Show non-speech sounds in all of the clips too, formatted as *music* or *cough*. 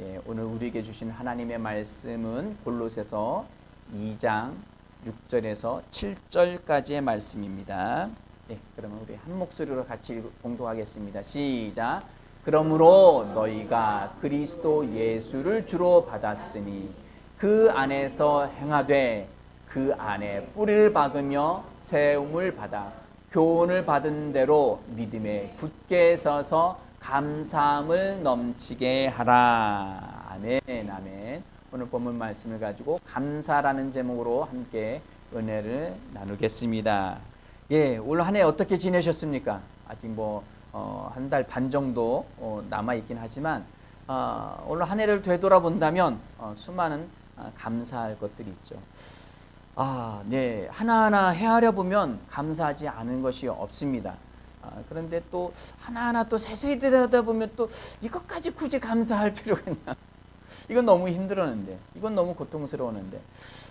예, 오늘 우리에게 주신 하나님의 말씀은 골로새서 2장 6절에서 7절까지의 말씀입니다. 예, 그러면 우리 한 목소리로 같이 공동하겠습니다. 시작. 그러므로 너희가 그리스도 예수를 주로 받았으니 그 안에서 행하되 그 안에 뿌리를 박으며 세움을 받아 교훈을 받은 대로 믿음에 굳게 서서 감사함을 넘치게 하라. 아멘, 아멘. 오늘 본문 말씀을 가지고 감사라는 제목으로 함께 은혜를 나누겠습니다. 예, 올 한 해 어떻게 지내셨습니까? 아직 뭐, 어, 한 달 반 정도 어, 남아있긴 하지만, 어, 올 한 해를 되돌아본다면, 어, 수많은 아, 감사할 것들이 있죠. 아, 네. 하나하나 헤아려 보면 감사하지 않은 것이 없습니다. 아, 그런데 또 하나하나 또 세세히 들여다보면 또 이것까지 굳이 감사할 필요가 있나? 이건 너무 힘들었는데, 이건 너무 고통스러웠는데,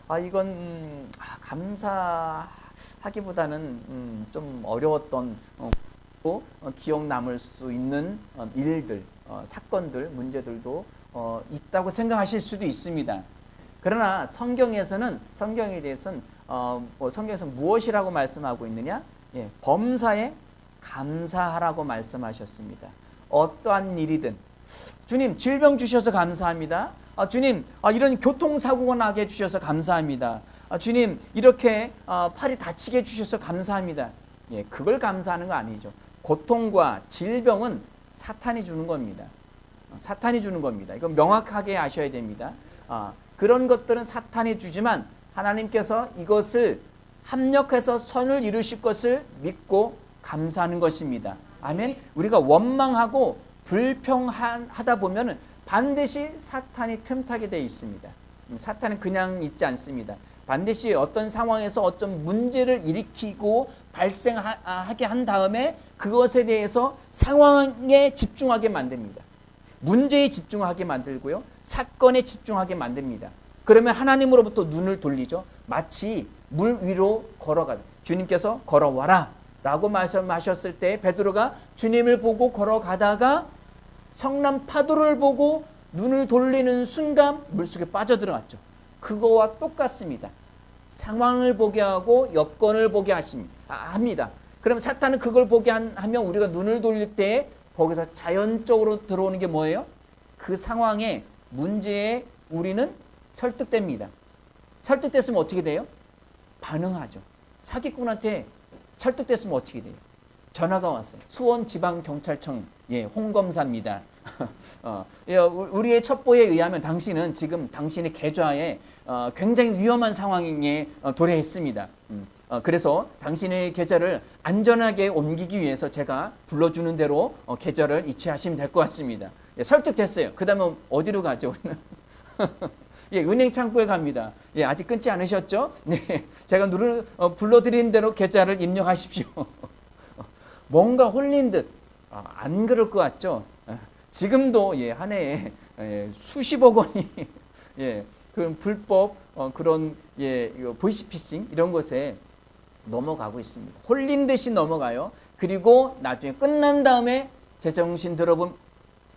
아, 이건, 음, 아, 감사하기보다는 음, 좀 어려웠던, 어, 또, 어, 기억 남을 수 있는 어, 일들, 어, 사건들, 문제들도 어, 있다고 생각하실 수도 있습니다. 그러나 성경에서는 성경에 대해서는 어, 뭐 성경에서 무엇이라고 말씀하고 있느냐? 예, 범사에 감사하라고 말씀하셨습니다. 어떠한 일이든 주님 질병 주셔서 감사합니다. 아, 주님 아, 이런 교통사고가 나게 해주셔서 감사합니다. 아, 주님 이렇게 아, 팔이 다치게 해주셔서 감사합니다. 예, 그걸 감사하는 거 아니죠. 고통과 질병은 사탄이 주는 겁니다. 어, 사탄이 주는 겁니다. 이건 명확하게 아셔야 됩니다. 아, 그런 것들은 사탄이 주지만 하나님께서 이것을 합력해서 선을 이루실 것을 믿고 감사하는 것입니다. 아멘. 우리가 원망하고 불평하다 보면은 반드시 사탄이 틈타게 되어 있습니다. 음, 사탄은 그냥 있지 않습니다. 반드시 어떤 상황에서 어떤 문제를 일으키고 발생하게 한 다음에 그것에 대해서 상황에 집중하게 만듭니다. 문제에 집중하게 만들고요. 사건에 집중하게 만듭니다. 그러면 하나님으로부터 눈을 돌리죠. 마치 물 위로 걸어가. 주님께서 걸어와라. 라고 말씀하셨을 때 베드로가 주님을 보고 걸어가다가 성남 파도를 보고 눈을 돌리는 순간 물속에 빠져들어갔죠. 그거와 똑같습니다. 상황을 보게 하고 여건을 보게 하십니다. 아, 합니다. 그럼 사탄은 그걸 보게 하면 우리가 눈을 돌릴 때 거기서 자연적으로 들어오는 게 뭐예요? 그 상황에 문제에 우리는 설득됩니다. 설득됐으면 어떻게 돼요? 반응하죠. 사기꾼한테 설득됐으면 어떻게 돼요? 전화가 왔어요. 수원 지방 경찰청 예, 홍검사입니다. *laughs* 어, 예, 우리의 첩보에 의하면 당신은 지금 당신의 계좌에 어, 굉장히 위험한 상황에 어, 도래했습니다. 음, 어, 그래서 당신의 계좌를 안전하게 옮기기 위해서 제가 불러주는 대로 어, 계좌를 이체하시면 될 것 같습니다. 예, 설득됐어요. 그 다음에 어디로 가죠? 우리는? *laughs* 예, 은행 창구에 갑니다. 예, 아직 끊지 않으셨죠? *laughs* 네, 제가 누를 어, 불러드린 대로 계좌를 입력하십시오. *laughs* 뭔가 홀린 듯, 아, 안 그럴 것 같죠? 아, 지금도 예, 한 해에 예, 수십억 원이 *laughs* 예, 그 불법 어, 그런 예, 이거 보이스피싱 이런 것에 넘어가고 있습니다. 홀린 듯이 넘어가요. 그리고 나중에 끝난 다음에 제정신 들어보면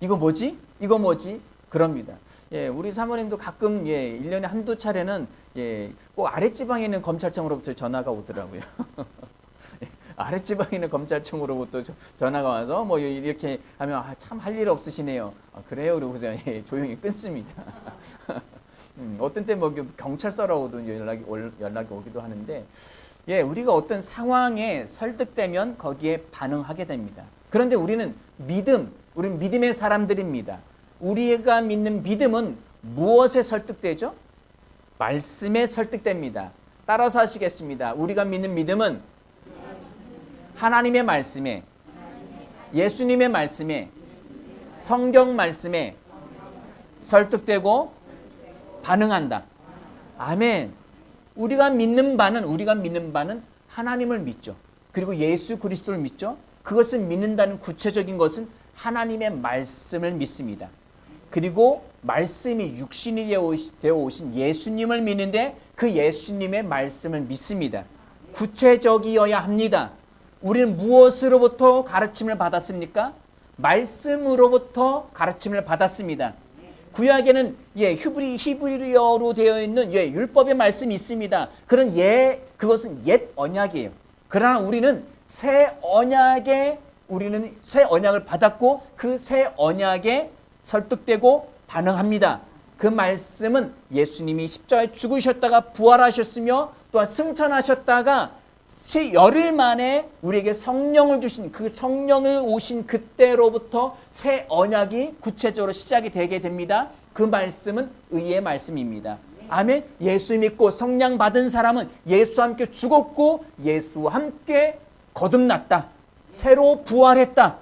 이거 뭐지? 이거 뭐지? 그럽니다. 예, 우리 사모님도 가끔 예, 1년에 한두 차례는 예, 꼭 아랫지방에 있는 검찰청으로부터 전화가 오더라고요. *laughs* 아랫지방에 있는 검찰청으로부터 전화가 와서 뭐 이렇게 하면 아, 참 할 일 없으시네요. 아, 그래요. 그러고 예, 조용히 끊습니다. *laughs* 음, 어떤 때 뭐 경찰서라고도 연락이, 연락이 오기도 하는데 예, 우리가 어떤 상황에 설득되면 거기에 반응하게 됩니다. 그런데 우리는 믿음, 우리는 믿음의 사람들입니다. 우리가 믿는 믿음은 무엇에 설득되죠? 말씀에 설득됩니다. 따라서 하시겠습니다. 우리가 믿는 믿음은 하나님의 말씀에, 예수님의 말씀에, 성경 말씀에 설득되고 반응한다. 아멘. 우리가 믿는 바는 우리가 믿는 바는 하나님을 믿죠. 그리고 예수 그리스도를 믿죠. 그것을 믿는다는 구체적인 것은 하나님의 말씀을 믿습니다. 그리고 말씀이 육신이 되어 오신 예수님을 믿는데 그 예수님의 말씀을 믿습니다. 구체적이어야 합니다. 우리는 무엇으로부터 가르침을 받았습니까? 말씀으로부터 가르침을 받았습니다. 구약에는 예 히브리 히브리어로 되어 있는 예 율법의 말씀이 있습니다. 그런 예 그것은 옛 언약이에요. 그러나 우리는 새 언약에 우리는 새 언약을 받았고 그 새 언약에 설득되고 반응합니다. 그 말씀은 예수님이 십자가에 죽으셨다가 부활하셨으며 또한 승천하셨다가 세 열흘 만에 우리에게 성령을 주신 그 성령을 오신 그때로부터 새 언약이 구체적으로 시작이 되게 됩니다. 그 말씀은 의의 말씀입니다. 아멘. 예수 믿고 성령 받은 사람은 예수와 함께 죽었고 예수와 함께 거듭났다. 새로 부활했다.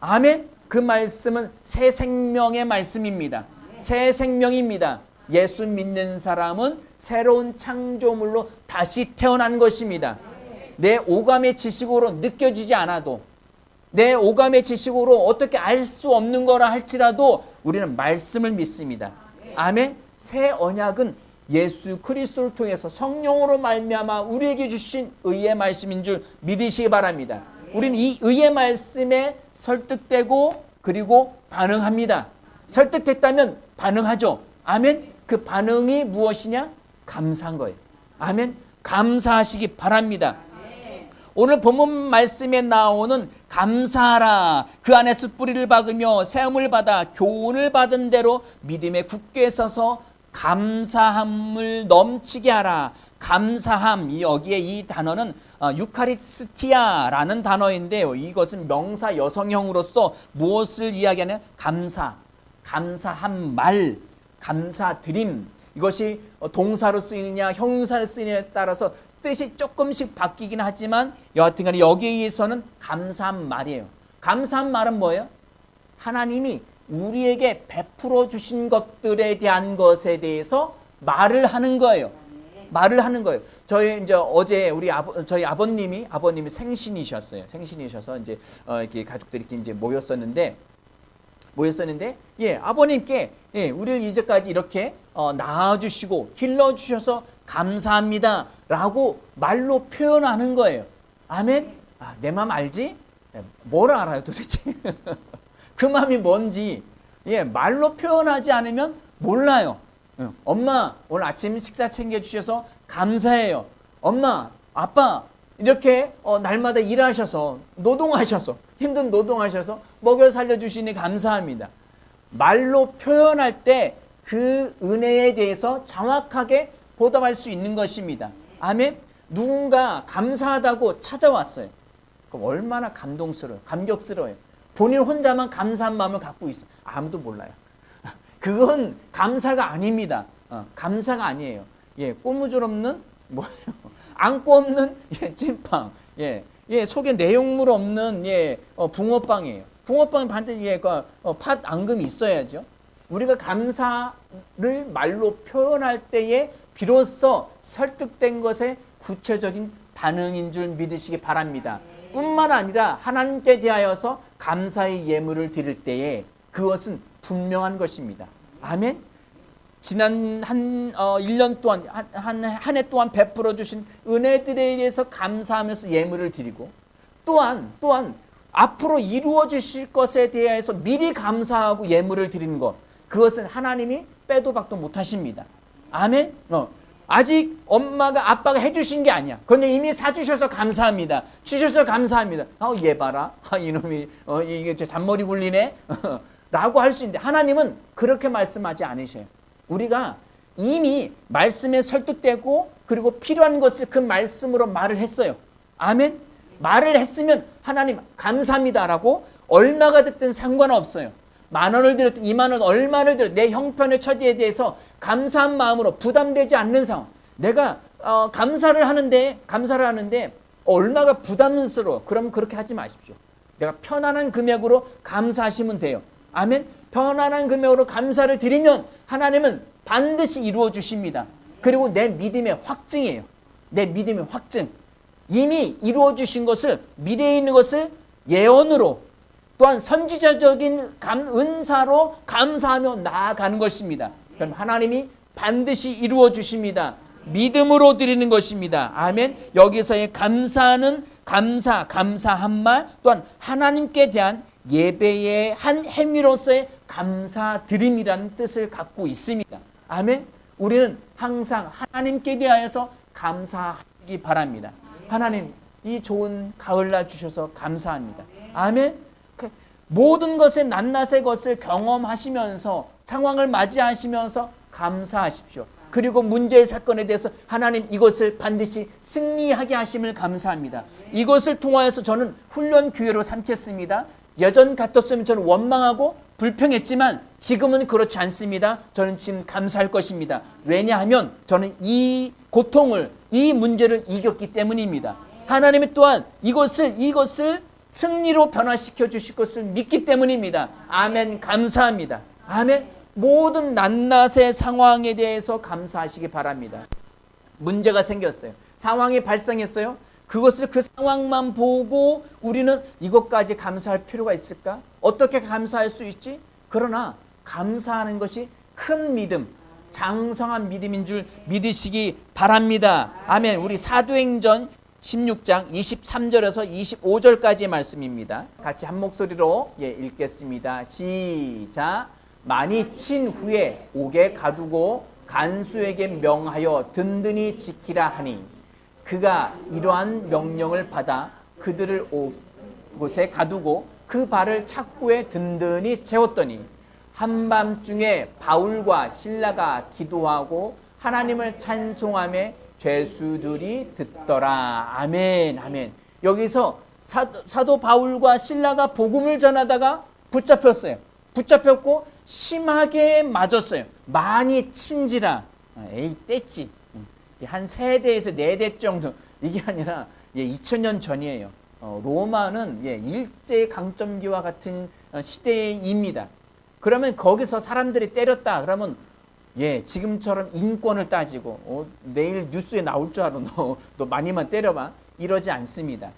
아멘. 그 말씀은 새 생명의 말씀입니다. 새 생명입니다. 예수 믿는 사람은 새로운 창조물로 다시 태어난 것입니다. 내 오감의 지식으로 느껴지지 않아도 내 오감의 지식으로 어떻게 알 수 없는 거라 할지라도 우리는 말씀을 믿습니다. 아멘. 새 언약은 예수 그리스도를 통해서 성령으로 말미암아 우리에게 주신 의의 말씀인 줄 믿으시기 바랍니다. 우리는 이 의의 말씀에 설득되고 그리고 반응합니다. 설득됐다면 반응하죠. 아멘. 그 반응이 무엇이냐? 감사한 거예요. 아멘. 감사하시기 바랍니다. 오늘 본문 말씀에 나오는 감사하라 그 안에서 뿌리를 박으며 세움을 받아 교훈을 받은 대로 믿음에 굳게 서서 감사함을 넘치게 하라 감사함 이 여기에 이 단어는 어, 유카리스티아라는 단어인데요 이것은 명사 여성형으로서 무엇을 이야기하는 감사 감사한 말 감사드림 이것이 어, 동사로 쓰이느냐 형용사로 쓰이느냐에 따라서 뜻이 조금씩 바뀌긴 하지만 여하튼간에 여기에서는 감사한 말이에요. 감사한 말은 뭐예요? 하나님이 우리에게 베풀어 주신 것들에 대한 것에 대해서 말을 하는 거예요. 말을 하는 거예요. 저희 이제 어제 우리 아버 저희 아버님이 아버님이 생신이셨어요. 생신이셔서 이제 어, 이렇게 가족들이 이렇게 이제 모였었는데 모였었는데 예 아버님께 예 우리를 이제까지 이렇게 어, 낳아주시고 길러주셔서 감사합니다라고 말로 표현하는 거예요. 아멘. 아, 내 마음 알지? 예, 뭘 알아요 도대체? *laughs* 그 마음이 뭔지 예 말로 표현하지 않으면 몰라요. 예, 엄마 오늘 아침 식사 챙겨 주셔서 감사해요. 엄마 아빠 이렇게 어, 날마다 일하셔서 노동하셔서 힘든 노동하셔서 먹여 살려 주시니 감사합니다. 말로 표현할 때 그 은혜에 대해서 정확하게 보답할 수 있는 것입니다. 아멘. 누군가 감사하다고 찾아왔어요. 그럼 얼마나 감동스러워요. 감격스러워요. 본인 혼자만 감사한 마음을 갖고 있어. 아무도 몰라요. 그건 감사가 아닙니다. 어, 감사가 아니에요. 예, 꼬무줄 없는 뭐예요? *laughs* 안고 없는 예, 찐빵. 예, 예, 속에 내용물 없는 예, 어, 붕어빵이에요. 붕어빵은 반드시 예, 그, 어, 팥 앙금이 있어야죠. 우리가 감사를 말로 표현할 때에 비로소 설득된 것의 구체적인 반응인 줄 믿으시기 바랍니다. 뿐만 아니라 하나님께 대하여서 감사의 예물을 드릴 때에 그것은 분명한 것입니다. 아멘. 지난 한 어, 1년 동안 한해 동안 베풀어 주신 은혜들에 대해서 감사하면서 예물을 드리고 또한 또한 앞으로 이루어 주실 것에 대해서 미리 감사하고 예물을 드리는 것 그것은 하나님이 빼도 박도 못 하십니다. 아멘. 어. 아직 엄마가 아빠가 해주신 게 아니야. 그런데 이미 사주셔서 감사합니다. 주셔서 감사합니다. 아, 얘 봐라. 아, 이놈이 어, 이게 잔머리 굴리네. *laughs* 라고 할 수 있는데 하나님은 그렇게 말씀하지 않으셔요. 우리가 이미 말씀에 설득되고 그리고 필요한 것을 그 말씀으로 말을 했어요. 아멘. 말을 했으면 하나님 감사합니다라고 얼마가 됐든 상관없어요. 만 원을 들였든 이만 원 얼마를 들여 내 형편의 처지에 대해서 감사한 마음으로 부담되지 않는 상황. 내가 어, 감사를 하는데 감사를 하는데 얼마가 부담스러워. 그럼 그렇게 하지 마십시오. 내가 편안한 금액으로 감사하시면 돼요. 아멘. 편안한 금액으로 감사를 드리면 하나님은 반드시 이루어 주십니다. 그리고 내 믿음의 확증이에요. 내 믿음의 확증. 이미 이루어 주신 것을 미래에 있는 것을 예언으로 또한 선지자적인 감, 은사로 감사하며 나아가는 것입니다. 그럼 하나님이 반드시 이루어 주십니다. 믿음으로 드리는 것입니다. 아멘. 여기서의 감사는 감사, 감사한 말 또한 하나님께 대한 예배의 한 행위로서의 감사드림이라는 뜻을 갖고 있습니다. 아멘. 우리는 항상 하나님께 대하여서 감사하기 바랍니다. 하나님 이 좋은 가을날 주셔서 감사합니다. 아멘. 그 모든 것의 낱낱의 것을 경험하시면서 상황을 맞이하시면서 감사하십시오. 그리고 문제의 사건에 대해서 하나님 이것을 반드시 승리하게 하심을 감사합니다. 이것을 통하여서 저는 훈련 기회로 삼겠습니다. 예전 같았으면 저는 원망하고 불평했지만 지금은 그렇지 않습니다. 저는 지금 감사할 것입니다. 왜냐하면 저는 이 고통을 이 문제를 이겼기 때문입니다. 하나님이 또한 이것을 이것을 승리로 변화시켜 주실 것을 믿기 때문입니다. 아멘. 감사합니다. 아멘. 모든 낱낱의 상황에 대해서 감사하시기 바랍니다. 문제가 생겼어요. 상황이 발생했어요. 그것을 그 상황만 보고 우리는 이것까지 감사할 필요가 있을까? 어떻게 감사할 수 있지? 그러나 감사하는 것이 큰 믿음, 장성한 믿음인 줄 믿으시기 바랍니다. 아멘. 우리 사도행전 16장 23절에서 25절까지의 말씀입니다. 같이 한 목소리로 예, 읽겠습니다. 시작. 많이 친 후에 옥에 가두고 간수에게 명하여 든든히 지키라 하니 그가 이러한 명령을 받아 그들을 오- 곳에 가두고 그 발을 착고에 든든히 채웠더니 한밤중에 바울과 신라가 기도하고 하나님을 찬송함에 죄수들이 듣더라. 아멘, 아멘. 여기서 사도, 사도 바울과 신라가 복음을 전하다가 붙잡혔어요. 붙잡혔고 심하게 맞았어요. 많이 친지라. 아, 에이, 뗐지. 한 세 대에서 네 대 정도. 이게 아니라 예, 2000년 전이에요. 어, 로마는 예, 일제 강점기와 같은 어, 시대입니다. 그러면 거기서 사람들이 때렸다. 그러면 예, 지금처럼 인권을 따지고 어, 내일 뉴스에 나올 줄 알아. *laughs* 너, 너 많이만 때려봐. 이러지 않습니다.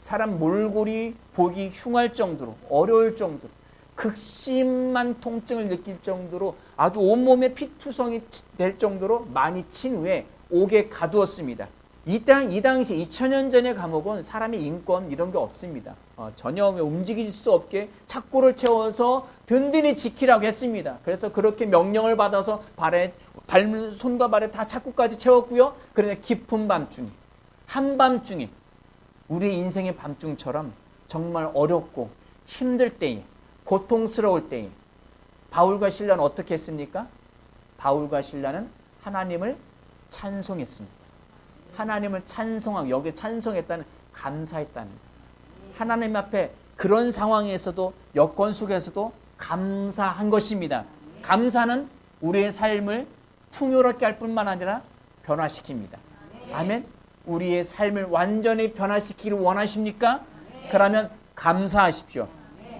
사람 몰골이 보기 흉할 정도로 어려울 정도로 극심한 통증을 느낄 정도로 아주 온몸에 피투성이 될 정도로 많이 친 후에 옥에 가두었습니다. 이, 땅, 이 당시 2000년 전의 감옥은 사람의 인권 이런 게 없습니다. 어, 전혀 움직일 수 없게 착고를 채워서 든든히 지키라고 했습니다. 그래서 그렇게 명령을 받아서 발에 발 손과 발에 다 착고까지 채웠고요. 그런데 깊은 밤중에 한밤중에 우리 인생의 밤중처럼 정말 어렵고 힘들 때에 고통스러울 때에 바울과 신라는 어떻게 했습니까? 바울과 신라는 하나님을 찬송했습니다. 하나님을 찬송하고 여기 찬송했다는 감사했다는. 하나님 앞에 그런 상황에서도 여건 속에서도 감사한 것입니다. 감사는 우리의 삶을 풍요롭게 할 뿐만 아니라 변화시킵니다. 아멘. 우리의 삶을 완전히 변화시키기를 원하십니까? 그러면 감사하십시오.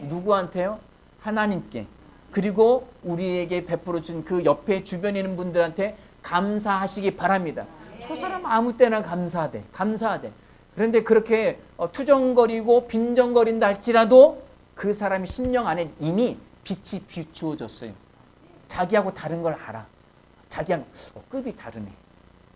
누구한테요? 하나님께. 그리고 우리에게 베풀어 준 그 옆에 주변에 있는 분들한테 감사하시기 바랍니다. 저 사람 아무 때나 감사하대. 감사하대. 그런데 그렇게 어, 투정거리고 빈정거린다 할지라도 그 사람이 심령 안에 이미 빛이 비추어졌어요. 자기하고 다른 걸 알아. 자기하고 어, 급이 다르네.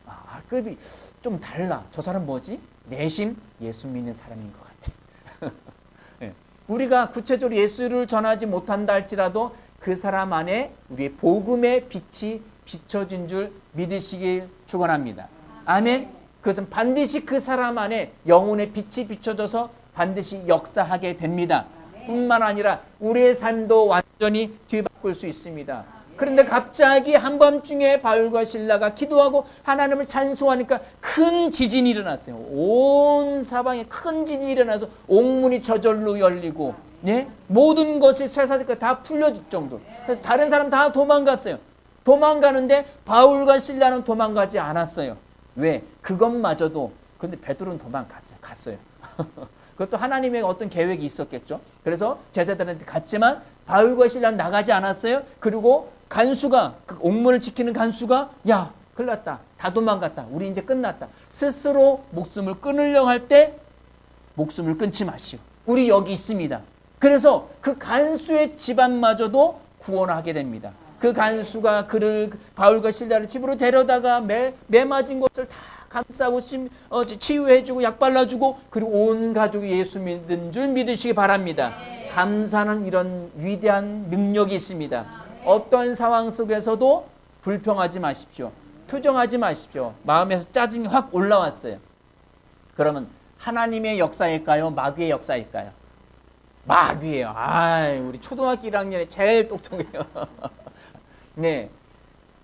아, 급이 좀 달라. 저 사람 뭐지? 내심 예수 믿는 사람인 것 같아. *laughs* 예. 우리가 구체적으로 예수를 전하지 못한다 할지라도 그 사람 안에 우리의 복음의 빛이 비춰진 줄 믿으시길 축원합니다. 아멘. 그것은 반드시 그 사람 안에 영혼의 빛이 비춰져서 반드시 역사하게 됩니다. 뿐만 아니라 우리의 삶도 완전히 뒤바꿀 수 있습니다. 그런데 갑자기 한밤중에 바울과 신라가 기도하고 하나님을 찬송하니까 큰 지진이 일어났어요. 온 사방에 큰 지진이 일어나서 옥문이 저절로 열리고 예? 모든 것이 쇠사슬까 다 풀려질 정도. 그래서 다른 사람 다 도망갔어요. 도망가는데 바울과 신라는 도망가지 않았어요. 왜? 그것마저도 근데 베드로는 도망갔어요. 갔어요. *laughs* 그것도 하나님의 어떤 계획이 있었겠죠. 그래서 제자들한테 갔지만 바울과 신라는 나가지 않았어요. 그리고 간수가 그 옥문을 지키는 간수가 야 큰일 났다. 다 도망갔다. 우리 이제 끝났다. 스스로 목숨을 끊으려고 할때 목숨을 끊지 마시오. 우리 여기 있습니다. 그래서 그 간수의 집안마저도 구원하게 됩니다. 그 간수가 그를 바울과 신라를 집으로 데려다가 매, 매 맞은 것을 다 감싸고 심, 어, 치유해주고 약 발라주고 그리고 온 가족이 예수 믿는 줄 믿으시기 바랍니다. 감사는 이런 위대한 능력이 있습니다. 어떤 상황 속에서도 불평하지 마십시오. 투정하지 마십시오. 마음에서 짜증이 확 올라왔어요. 그러면 하나님의 역사일까요? 마귀의 역사일까요? 마귀예요. 아, 우리 초등학교 1학년에 제일 똑똑해요. *laughs* 네.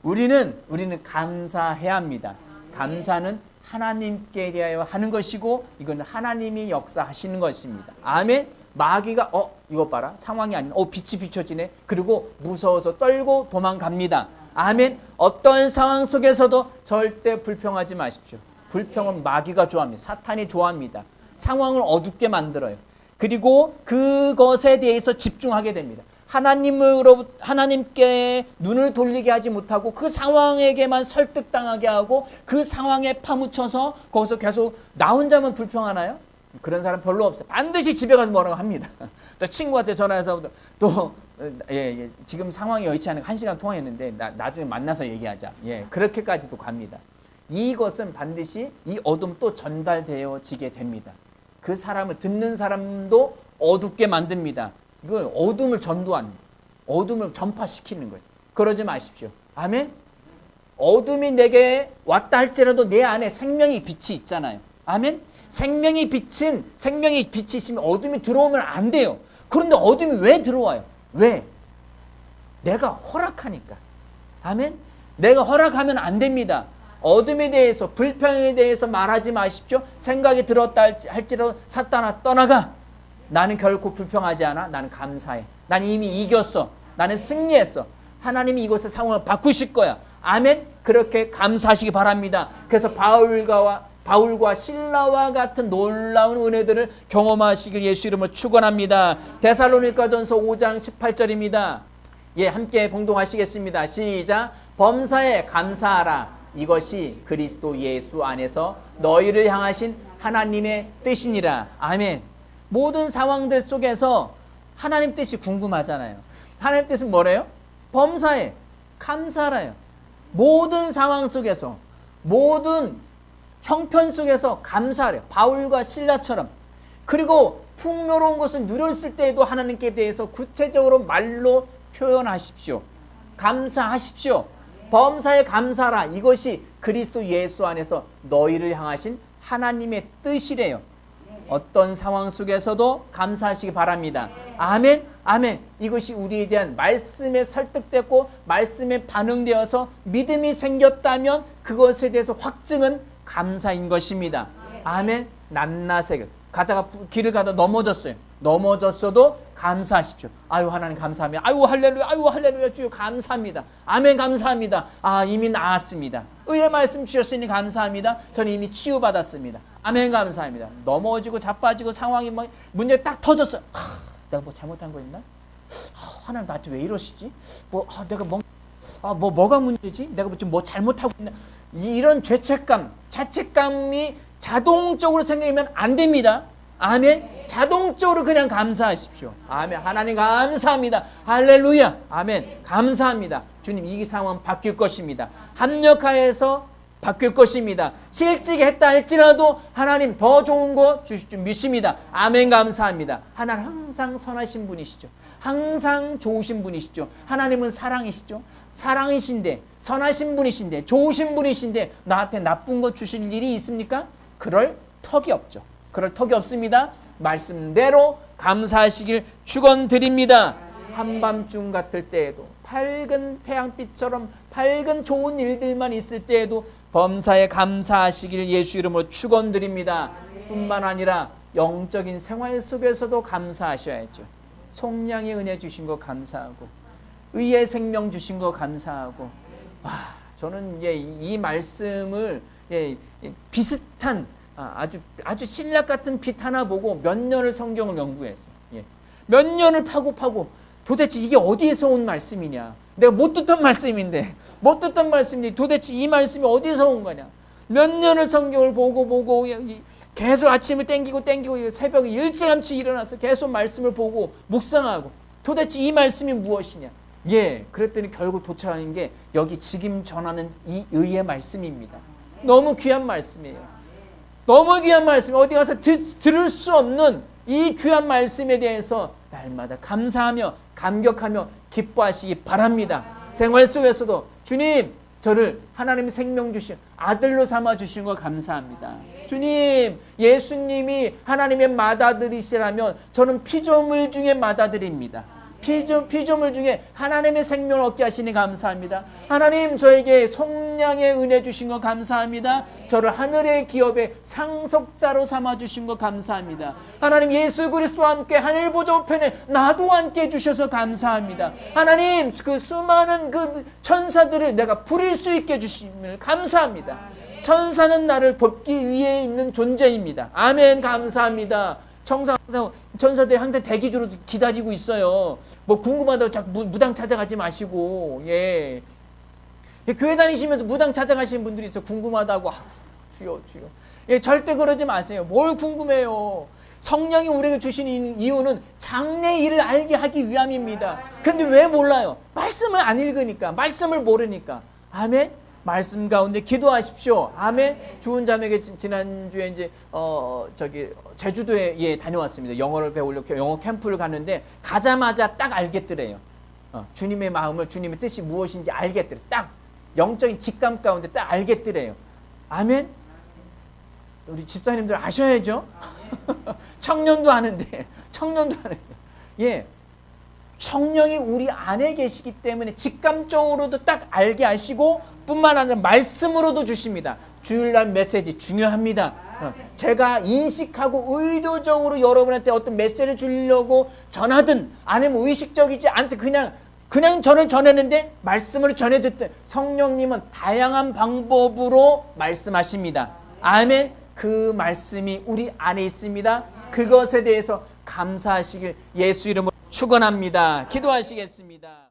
우리는 우리는 감사해야 합니다. 감사는 하나님께 대하여 하는 것이고 이건 하나님이 역사하시는 것입니다. 아멘. 마귀가 어 이거 봐라 상황이 아닌 어 빛이 비춰지네 그리고 무서워서 떨고 도망갑니다. 아멘. 어떤 상황 속에서도 절대 불평하지 마십시오. 불평은 마귀가 좋아합니다. 사탄이 좋아합니다. 상황을 어둡게 만들어요. 그리고 그것에 대해서 집중하게 됩니다. 하나님으로 하나님께 눈을 돌리게 하지 못하고 그 상황에게만 설득당하게 하고 그 상황에 파묻혀서 거기서 계속 나 혼자만 불평하나요? 그런 사람 별로 없어요. 반드시 집에 가서 뭐라고 합니다. *laughs* 또 친구한테 전화해서 또 예, 예, 지금 상황이 여의치 않은 한 시간 통화했는데 나, 나중에 만나서 얘기하자. 예, 그렇게까지도 갑니다. 이것은 반드시 이 어둠 또 전달되어지게 됩니다. 그 사람을 듣는 사람도 어둡게 만듭니다. 이건 어둠을 전도하는 어둠을 전파시키는 거예요. 그러지 마십시오. 아멘. 어둠이 내게 왔다 할지라도 내 안에 생명의 빛이 있잖아요. 아멘. 생명의 빛은 생명의 빛이 있으면 어둠이 들어오면 안 돼요. 그런데 어둠이 왜 들어와요? 왜? 내가 허락하니까. 아멘. 내가 허락하면 안 됩니다. 어둠에 대해서 불평에 대해서 말하지 마십시오. 생각이 들었다 할지라도 사탄아 떠나가. 나는 결코 불평하지 않아. 나는 감사해. 나는 이미 이겼어. 나는 승리했어. 하나님이 이곳의 상황을 바꾸실 거야. 아멘. 그렇게 감사하시기 바랍니다. 그래서 바울과 바울과 신라와 같은 놀라운 은혜들을 경험하시길 예수 이름으로 축원합니다. 데살로니가전서 5장 18절입니다. 예, 함께 봉동하시겠습니다. 시작. 범사에 감사하라. 이것이 그리스도 예수 안에서 너희를 향하신 하나님의 뜻이니라. 아멘. 모든 상황들 속에서 하나님 뜻이 궁금하잖아요. 하나님 뜻은 뭐래요? 범사에 감사하라요. 모든 상황 속에서 모든 형편 속에서 감사하래요. 바울과 신라처럼. 그리고 풍요로운 것을 누렸을 때에도 하나님께 대해서 구체적으로 말로 표현하십시오. 감사하십시오. 범사에 감사라. 이것이 그리스도 예수 안에서 너희를 향하신 하나님의 뜻이래요. 어떤 상황 속에서도 감사하시기 바랍니다. 아멘, 아멘. 이것이 우리에 대한 말씀에 설득됐고 말씀에 반응되어서 믿음이 생겼다면 그것에 대해서 확증은 감사인 것입니다. 아멘. 낱낱에 가다가 길을 가다 넘어졌어요. 넘어졌어도 감사하십시오. 아유 하나님 감사합니다. 아유 할렐루야. 아유 할렐루야 주여 감사합니다. 아멘 감사합니다. 아 이미 나았습니다. 의의 말씀 주셨으니 감사합니다. 저는 이미 치유받았습니다. 아멘 감사합니다. 넘어지고 자빠지고 상황이 뭐 문제 딱 터졌어요. 하, 내가 뭐 잘못한 거 있나? 아, 하나님 나한테 왜 이러시지? 뭐 아, 내가 뭐 아, 뭐, 뭐가 문제지? 내가 좀뭐 잘못하고 있나? 이런 죄책감, 자책감이 자동적으로 생기면 안 됩니다. 아멘. 자동적으로 그냥 감사하십시오. 아멘. 하나님 감사합니다. 할렐루야. 아멘. 감사합니다. 주님 이 상황 바뀔 것입니다. 합력하여서 바뀔 것입니다. 실직 했다 할지라도 하나님 더 좋은 거 주실 줄 믿습니다. 아멘 감사합니다. 하나님 항상 선하신 분이시죠. 항상 좋으신 분이시죠. 하나님은 사랑이시죠. 사랑이신데 선하신 분이신데 좋으신 분이신데 나한테 나쁜 거 주실 일이 있습니까? 그럴 턱이 없죠. 그럴 턱이 없습니다. 말씀대로 감사하시길 축원드립니다. 한밤중 같을 때에도 밝은 태양빛처럼 밝은 좋은 일들만 있을 때에도 범사에 감사하시길 예수 이름으로 축원드립니다. 뿐만 아니라 영적인 생활 속에서도 감사하셔야죠. 속량의 은혜 주신 거 감사하고 의의 생명 주신 거 감사하고 와 저는 예, 이 말씀을 예, 비슷한 아, 아주 아주 신락 같은 빛 하나 보고 몇 년을 성경을 연구했어요. 예. 몇 년을 파고 파고 도대체 이게 어디에서 온 말씀이냐? 내가 못 듣던 말씀인데 못 듣던 말씀인데 도대체 이 말씀이 어디서 온 거냐? 몇 년을 성경을 보고 보고 계속 아침을 땡기고 땡기고 새벽에 일찌감치 일어나서 계속 말씀을 보고 묵상하고 도대체 이 말씀이 무엇이냐? 예, 그랬더니 결국 도착하는 게 여기 지금 전하는 이 의의 말씀입니다. 너무 귀한 말씀이에요. 너무 귀한 말씀, 어디 가서 드, 들을 수 없는 이 귀한 말씀에 대해서 날마다 감사하며 감격하며 기뻐하시기 바랍니다. 생활 속에서도 주님 저를 하나님의 생명 주신 아들로 삼아 주신 거 감사합니다. 주님, 예수님이 하나님의 맏아들이시라면 저는 피조물 중에 맏아들입니다. 피조, 피조물 중에 하나님의 생명을 얻게 하시니 감사합니다. 하나님 저에게 성량의 은혜 주신 거 감사합니다. 저를 하늘의 기업의 상속자로 삼아 주신 거 감사합니다. 하나님 예수 그리스도와 함께 하늘 보좌 우편에 나도 함께 해 주셔서 감사합니다. 하나님 그 수많은 그 천사들을 내가 부릴 수 있게 해 주심을 감사합니다. 천사는 나를 돕기 위해 있는 존재입니다. 아멘 감사합니다. 청사 항상 천사들이 항상 대기조로 기다리고 있어요. 뭐 궁금하다고 자꾸 무- 무당 찾아가지 마시고 예. 예, 교회 다니시면서 무당 찾아가시는 분들이 있어 궁금하다고 아우, 주여 주여. 예, 절대 그러지 마세요. 뭘 궁금해요. 성령이 우리에게 주신 이- 이유는 장래 일을 알게 하기 위함입니다. 근데 왜 몰라요? 말씀을 안 읽으니까, 말씀을 모르니까. 아멘. 말씀 가운데 기도하십시오. 아멘. 주은 자매에게 지- 지난주에 이제 어 저기 제주도에 예 다녀왔습니다. 영어를 배우려고 영어 캠프를 갔는데 가자마자 딱 알겠더래요. 어, 주님의 마음을 주님의 뜻이 무엇인지 알겠더래. 딱 영적인 직감 가운데 딱 알겠더래요. 아멘. 우리 집사님들 아셔야죠. *laughs* 청년도 아는데 청년도 아는데 예 성령이 우리 안에 계시기 때문에 직감적으로도 딱 알게 하시고 뿐만 아니라 말씀으로도 주십니다. 주일날 메시지 중요합니다. 어, 제가 인식하고 의도적으로 여러분한테 어떤 메시지를 주려고 전하든 아니면 의식적이지 않든 그냥 그냥 저를 전했는데 말씀을 전해 듣든 성령님은 다양한 방법으로 말씀하십니다. 아멘. 그 말씀이 우리 안에 있습니다. 그것에 대해서 감사하시길 예수 이름으로 축원합니다. 기도하시겠습니다.